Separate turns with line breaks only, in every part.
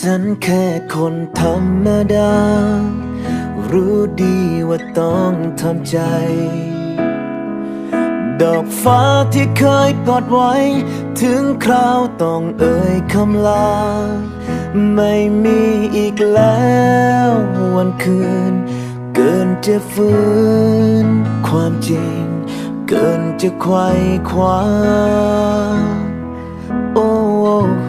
ฉันแค่คนธรรมดา รู้ดีว่าต้องทำใจ ดอกฟ้าที่เคยกอดไว้ ถึงคราวต้องเอ่ยคำลา ไม่มีอีกแล้ววันคืน เกินจะฟื้น ความจริง เกินจะไขว้คว้า โอ้โห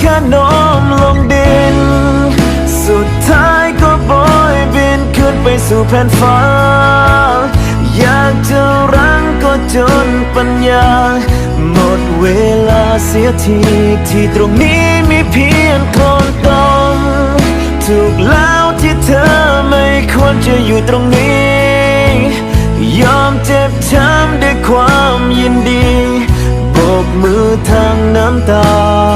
แค่โน้มลงดิน สุดท้ายก็โบยบินขึ้นไปสู่แผ่นฟ้า อยากจะรังก็จนปัญญา หมดเวลาเสียทีที่ตรงนี้มีเพียงโคลนตมถูกแล้วที่เธอไม่ควรจะอยู่ตรงนี้ ยอมเจ็บช้ำด้วยความยินดี โบกมือทางน้ำตา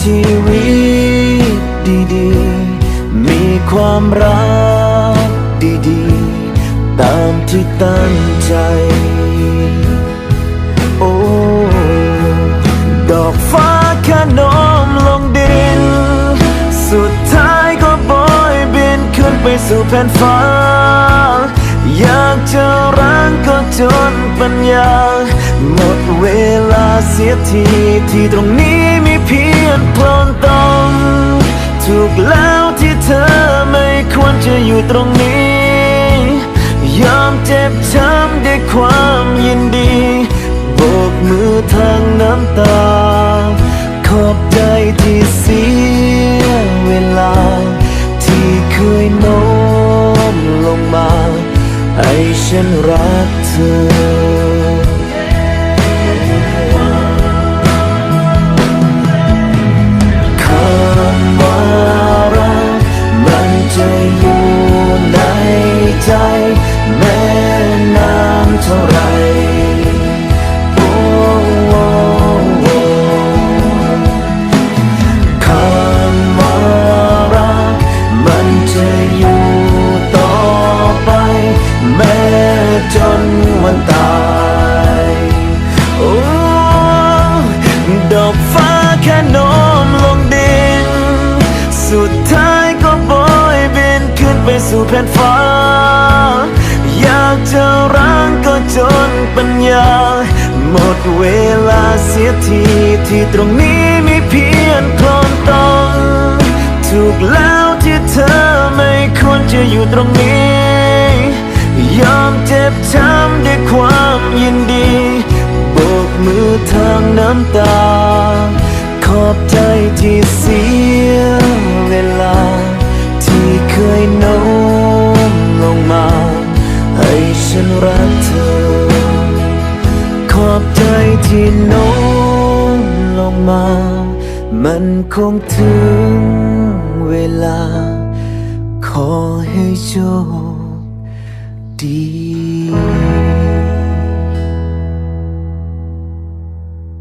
ชีวิตดีๆ มีความรักดีๆ ตามที่ตั้งใจ โอ้ ดอกฟ้าแค่โน้มลงดิน สุดท้ายก็โบยบินขึ้นไปสู่แผ่นฟ้า อยากจะรังก็จนปัญญา หมดเวลาเสียทีที่ตรงนี้ มีเพียงโคลนตมถูกแล้วที่เธอไม่ควรจะอยู่ตรงนี้ ยอมเจ็บช้ำด้วยความยินดีโบกมือทางน้ำตา ขอบใจที่เสียเวลา ที่เคยโน้มลงมาให้ฉันรักเธอ ท่าไรโอ้โอ้โอ้คำว่ารักมันจะอยู่ต่อไปแม้จนวันตาย โอ้ ดอกฟ้าแค่โน้มลงดิน สุดท้ายก็โบยบินขึ้นไปสู่แผ่นฟ้า อยากจะรังก็จนปัญญา หมดเวลาเสียทีที่ตรงนี้มีเพียงคลนตมถูกแล้วที่เธอไม่ควรจะอยู่ตรงนี้ ยอมเจ็บช้ำด้วยความยินดีโบกมือทางน้ำตา ขอบใจที่เสีย ที่โน้มลงมา มันคงถึงเวลา ขอให้โชคดี